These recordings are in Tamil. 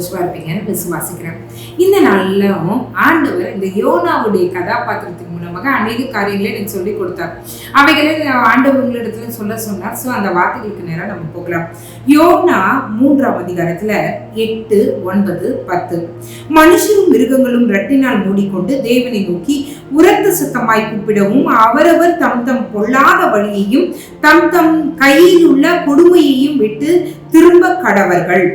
சந்தோஷமா இருப்பீங்கன்னு விசுவாசிக்கிறேன் இந்த நாளிலும் ஆண்டவர் இந்த யோனாவுடைய கதாபாத்திரத்தின் மூலமாக அநேக காரியங்களை எனக்கு சொல்லி கொடுத்தார். அவைகளை ஆண்டவர் உங்களிடத்துல சொல்ல சொன்னார். ஸோ அந்த வார்த்தைகளுக்கு நேரம் நம்ம போகலாம். யோனா மூன்றாம் அதிகாரத்துல எட்டு ஒன்பது பத்து. மனுஷரும் மிருகங்களும் ரெட்டினால் மூடிக்கொண்டு தேவனை நோக்கி உரத்த சுத்தமாய் கூப்பிடவும் அவரவர் தம் தம் பொல்லாத வழியையும் தம் தம் கையில் உள்ள கொடுமையையும் விட்டு திரும்ப கடவர்கள்.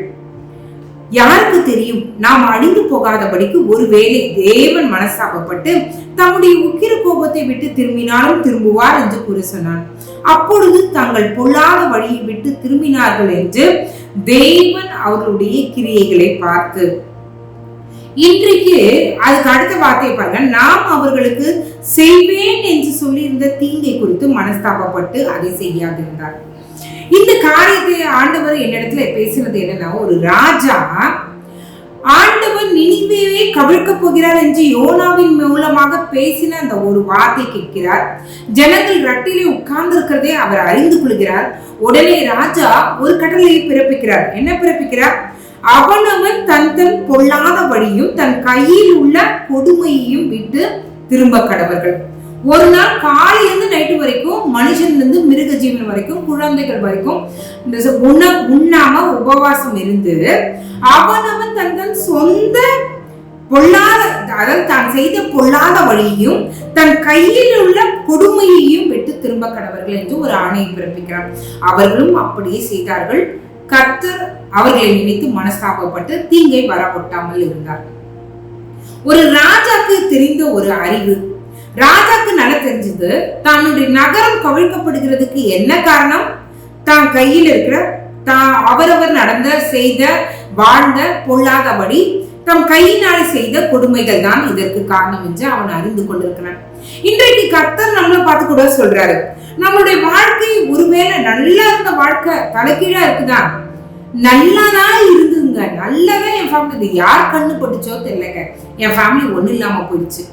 யாருக்கு தெரியும்? நாம் அழிந்து போகாதபடிக்கு ஒருவேளை தேவன் மனஸ்தாபப்பட்டு தம்முடைய உக்கிர கோபத்தை விட்டு திரும்பினாலும் திரும்புவார் என்று கூற சொன்னான். அப்பொழுது தங்கள் பொல்லாத வழியை விட்டு திரும்பினார்கள் என்று தேவன் அவர்களுடைய கிரியைகளை பார்த்து இன்றைக்கு அதுக்கு அடுத்த வார்த்தை பாருங்க. நாம் அவர்களுக்கு செய்வேன் என்று சொல்லியிருந்த தீங்கை குறித்து மனஸ்தாபப்பட்டு அதை செய்யாதிருந்தார்கள் இந்த காரியத்தை ஆண்டவர் என்னிடத்துல பேசினது என்னன்னா ஒரு ராஜா ஆண்டவர் நினைவே கவிழ்க்க போகிறார் என்று யோனாவின் மூலமாக பேசின அந்த ஒரு வார்த்தை கேட்கிறார். ஜனங்கள் ரட்டிலே உட்கார்ந்து இருக்கிறதே அவர் அறிந்து கொள்கிறார். உடனே ராஜா ஒரு கடலையை பிறப்பிக்கிறார். என்ன பிறப்பிக்கிறார்? அவனவன் தன் தன் பொல்லாத வழியும் தன் கையில் உள்ள கொடுமையையும் விட்டு திரும்ப கடவர்கள். ஒரு நாள் காலையிலிருந்து நைட்டு வரைக்கும் மனுஷன்ல இருந்து மிருக ஜீவன் வரைக்கும் குழந்தைகள் வரைக்கும் இந்த உண உண்ணாம உபவாசம் இருந்து அவனவன் தன் சொந்த பொல்லாத அதாவது தான் செய்த பொல்லாத வழியையும் தன் கையில் உள்ள கொடுமையையும் விட்டு திரும்ப கடவர்கள் என்று ஒரு ஆணையை பிறப்பிக்கிறார். அவர்களும் அப்படியே செய்தார்கள். கர்த்தர் அவர்களை நினைத்து மனஸ்தாபப்பட்டு தீங்கை வரப்பட்டாமல் இருந்தார். ஒரு ராஜாக்கு தெரிந்த ஒரு அறிவு ராஜாக்கு நல்லா தெரிஞ்சது. தன்னுடைய நகரம் கவிழ்க்கப்படுகிறதுக்கு என்ன காரணம்? தான் கையில் இருக்கிற தான் அவரவர் நடந்த செய்த வாழ்ந்த பொல்லாதபடி தம் கையினால் செய்த கொடுமைகள் தான் இதற்கு காரணம் என்று அவன் அறிந்து கொண்டிருக்கிறான். இன்றைக்கு கர்த்தர் நம்மளை பார்த்து கூட சொல்றாரு. நம்மளுடைய வாழ்க்கை ஒருவேளை நல்லா இருந்த வாழ்க்கை தலைக்கீழா இருக்குதா? நல்லாதான் இருந்துங்க. நல்லதான் என் ஃபேமிலி யார் கண்ணு பட்டுச்சோ தெரியலங்க. என் ஃபேமிலி ஒன்றும் இல்லாம போயிடுச்சு.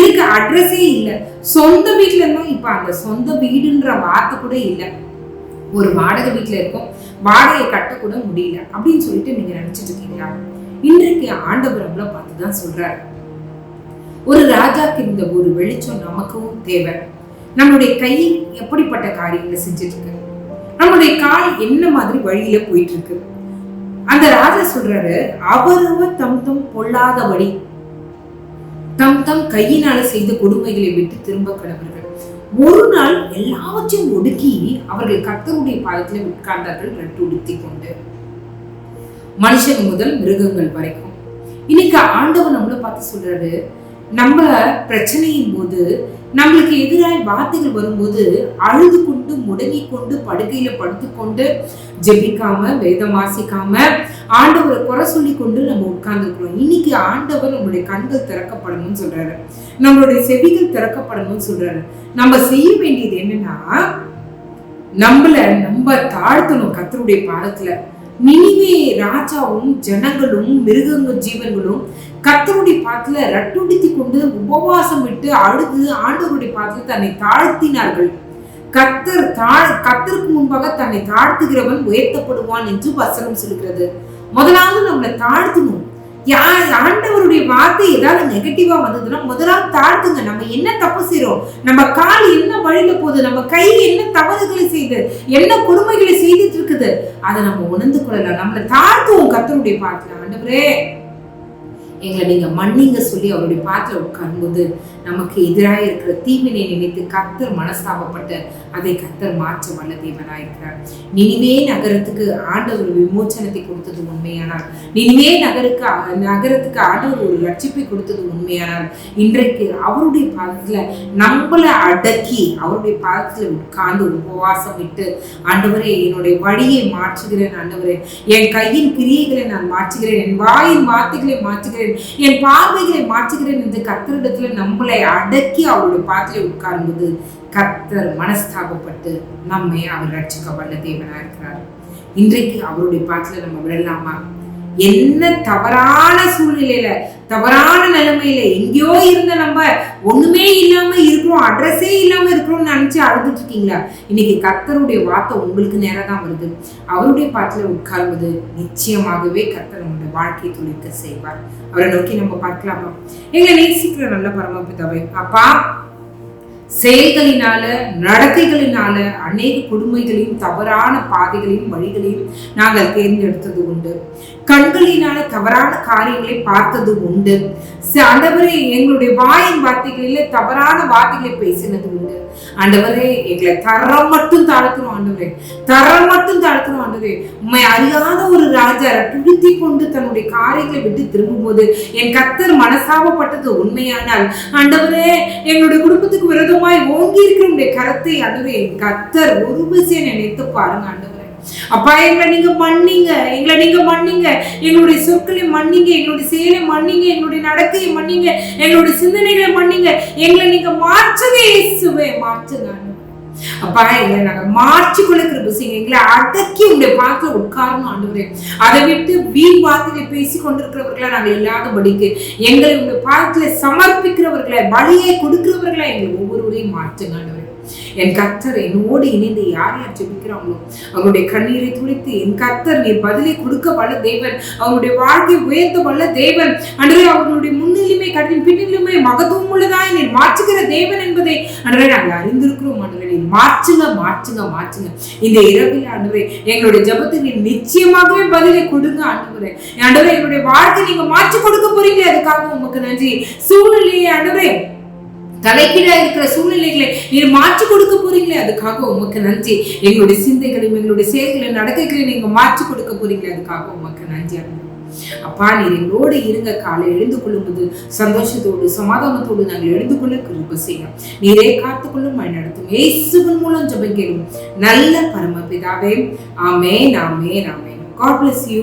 இருக்க அட்ரஸே இல்லை. சொந்த வீட்டுல இருந்தோம் இப்ப அந்த சொந்த வீடுன்ற வார்த்தை கூட இல்லை. ஒரு வாடகை வீட்டுல இருக்கோம் வாடகை கட்டக்கூட முடியல அப்படின்னு சொல்லிட்டு நீங்க நினைச்சிட்டு இருக்கீங்களா? இன்றைக்கு ஆண்டபுரம்ல பார்த்து தான் சொல்றாரு. ஒரு ராஜாக்கு இருந்த ஒரு வெளிச்சம் நமக்கும் தேவை. நம்மளுடைய கை எப்படிப்பட்ட காரியங்களை செஞ்சுட்டு இருக்கு? நம்மளுடைய கால் என்ன மாதிரி வழியில போயிட்டு இருக்கு? அந்த ராஜா சொல்றாரு அவரவர் தம் தம் பொல்லாத வழி தம் தம் கையினால செய்த கொடுமைகளை விட்டு திரும்ப கடவர்கள். ஒரு நாள் எல்லாவற்றையும் ஒடுக்கி அவர்கள் கர்த்தருடைய பாதத்தில் உட்கார்ந்தார்கள் ரெட்டு உடுத்தி கொண்டு மனுஷன் முதல் மிருகங்கள் வரைக்கும். இன்னைக்கு ஆண்டவன் நம்மள பார்த்து சொல்றாரு நம்ம பிரச்சனையின் போது நம்மளுக்கு எதிராக வார்த்தைகள் வரும்போது அழுது கொண்டு முடங்கி கொண்டு படுக்கையில படுத்துக்கொண்டு ஜெபிக்காம வேதம் வாசிக்காம ஆண்டவரை குறை சொல்லி கொண்டு நம்ம உட்கார்ந்துருக்கிறோம். இன்னைக்கு ஆண்டவர் நம்மளுடைய கண்கள் திறக்கப்படணும்னு சொல்றாரு. நம்மளுடைய செவிகள் திறக்கப்படணும்னு சொல்றாரு. நம்ம செய்ய வேண்டியது என்னன்னா நம்மள நம்ம தாழ்த்தணும் கத்தருடைய பாதத்துல. நினைவே ராஜாவும் ஜனங்களும் மிருகங்கள் ஜீவன்களும் கத்தருடைய பாத்துல ரட்டுடித்து கொண்டு உபவாசம் விட்டு அழுது ஆண்டவருடைய பாத்துல தன்னை தாழ்த்தினார்கள். கர்த்தர் தாழ் கர்த்தருக்கு முன்பாக தன்னை தாழ்த்துகிறவன் உயர்த்தப்படுவான் என்று வசனம் சொல்கிறது முதலாவது நம்மளை தாழ்த்தணும். யார் ஆண்டவருடைய வார்த்தை ஏதாவது நெகட்டிவா வந்ததுன்னா முதலாவது தாழ்த்துங்க. நம்ம என்ன தப்பு செய்யறோம் நம்ம கால் என்ன வழியில போகுது? நம்ம கை என்ன தவறுகளை செய்து என்ன கொடுமைகளை செய்துட்டு இருக்குது? அதை நம்ம உணர்ந்து கொள்ளலாம். நம்மளை தாழ்த்துவோம் கத்தருடைய பாத்துல ஆண்டவரே எங்களை நீங்க மன்னிங்க சொல்லி அவருடைய பாத்துல உட்காரும்போது நமக்கு எதிராக இருக்கிற தீவினை நினைத்து கத்தர் மனஸ்தாபப்பட்டு அதை கத்தர் மாற்ற வல்ல தேவனா இருக்கிறார். நினிவே நகரத்துக்கு ஆண்டவர் விமோச்சனத்தை கொடுத்தது உண்மையானால் நினைவே நகருக்கு நகரத்துக்கு ஆண்டவர் ஒரு ரட்சிப்பை கொடுத்தது உண்மையானால் இன்றைக்கு அவருடைய பாதத்துல நம்மளை அடக்கி அவருடைய பாதத்துல உட்கார்ந்து உபவாசம் விட்டு ஆண்டவரே என்னுடைய வழியை மாற்றுகிறேன் ஆண்டவரே. என் கையின் கிரியைகளை நான் மாற்றுகிறேன் என் வாயின் வார்த்தைகளை மாற்றுகிறேன் என் பார்வைகளை மாற்றுகிறேன் என்று கர்த்தரிடத்துல நம்மளை அடக்கி அவருடைய பாதத்திலே உட்காரும்போது கர்த்தர் மனஸ்தாபப்பட்டு நம்மை அவர் ரட்சிக்க வல்ல தேவனா இருக்கிறார் இன்றைக்கு அவருடைய பாத்துல நம்ம விடலாமா என்ன தவறான சூழ்நிலையில தவறான நிலைமையில எங்கேயோ இருந்த நம்ம ஒண்ணுமே இல்லாம இருக்கிறோம் அட்ரஸே இல்லாம இருக்கிறோம்னு நினைச்சு அழுதுட்டு இருக்கீங்களா? இன்னைக்கு கர்த்தருடைய வார்த்தை உங்களுக்கு நேரம் தான் வருது. அவருடைய பாட்டில் உட்கார்வது நிச்சயமாகவே கர்த்தர் நம்முடைய வாழ்க்கையை துளிக்க செய்வார். அவரை நோக்கி நம்ம பார்க்கலாமா? எங்களை நேசிக்கிற நல்ல பரமபிதாவை அப்பா செயல்களினால நடத்தைகளினால அநேக கொடுமைகளையும் தவறான பாதைகளையும் வழிகளையும் நாங்கள் தேர்ந்தெடுத்தது உண்டு. கண்களினால தவறான காரியங்களை பார்த்தது உண்டு. ஆண்டவரே எங்களுடைய வாயின் வார்த்தைகளில தவறான வார்த்தைகளை பேசினது உண்டு. ஆண்டவரே எங்களை தரம் மட்டும் தாழ்த்தணும் ஆண்டவரே. தரம் மட்டும் தாழ்த்தணும் ஆண்டவரே. உண்மை அறியாத ஒரு ராஜா துடுத்தி கொண்டு தன்னுடைய காரியங்களை விட்டு திரும்பும் போது என் கத்தர் மனசாபப்பட்டது உண்மையானால் ஆண்டவரே எங்களுடைய குடும்பத்துக்கு விரோதமாய் ஓங்கி இருக்கிற கரத்தை ஆண்டவரே என் கத்தர் ஒரு விஷயம் நினைத்து பாருங்க ஆண்டவர். அப்பா எங்களை நீங்க மன்னிங்க. எங்களை நீங்க மன்னிங்க. எங்களுடைய சொற்களை மன்னிங்க. எங்களுடைய செயலை மன்னிங்க. எங்களுடைய நடக்கையை மன்னிங்க. எங்களுடைய சிந்தனைகளை மன்னிங்க. எங்களை நீங்க மாற்றுங்க இயேசுவே. மாற்றுங்க அப்பா எங்களை நாங்க மாற்றிக்கொள்ள கிருப செய்யுங்க எங்களை அடக்கி உங்களுடைய பார்க்க உட்காரணும் ஆண்டவரே. அதை விட்டு வீண் வார்த்தைகளை பேசி கொண்டிருக்கிறவர்களா நாங்கள் இல்லாதபடிக்கு எங்களை உங்களுடைய பாதத்துல சமர்ப்பிக்கிறவர்களை பலியை கொடுக்கிறவர்களா எங்களை ஒவ்வொருவரையும் மாற்றுங்க ஆண்டவரே. என் கர்த்தர் என்னோடு இணைந்து யார் யார் ஜெபிக்கிறாங்களோ அவங்களுடைய கண்ணீரை துளித்து என் கர்த்தர் நீர் பதிலை கொடுக்க வல்ல தேவன் அவங்களுடைய வாழ்க்கை உயர்த்த வல்ல தேவன். அன்றே அவர்களுடைய முன்னிலுமை கடலின் பின்னிலுமை மகத்துவம் உள்ளதாய் நீர் மாற்றுகிற தேவன் என்பதை அன்றே நாங்கள் அறிந்திருக்கிறோம். அன்றே நீர் மாற்றுங்க மாற்றுங்க மாற்றுங்க. இந்த இரவில் ஆண்டவரே எங்களுடைய ஜபத்துக்கு நிச்சயமாகவே பதிலை கொடுங்க ஆண்டவரே ஆண்டவரே எங்களுடைய வாழ்க்கை நீங்க மாற்றி கொடுக்க போறீங்க அதுக்காக உமக்கு நன்றி. சூழ்நிலையை ஆண்டவரே தலைக்கீழா இருக்கிற சூழ்நிலைகளை நீர் மாற்றி கொடுக்க போறீங்களே? அதுக்காக உமக்கு நன்றி. எங்களுடைய சிந்தைகளையும் எங்களுடைய செயல்களையும் நடக்கைகளையும் நீங்க மாற்றி கொடுக்க போறீங்களே? அதுக்காக உமக்கு நன்றி அப்பா நீர் எங்களோடு இருங்க. காலை எழுந்து கொள்ளும்போது சந்தோஷத்தோடு சமாதானத்தோடு நாங்கள் எழுந்து கொள்ள கிருப்ப செய்யும் நீரே காத்துக்கொள்ளும் வழி நடத்தும். இயேசுவின் மூலம் ஜெபிக்கிறோம். நல்ல பரமபிதாவே. ஆமே நாமே நாமே காட் பிளஸ் யூ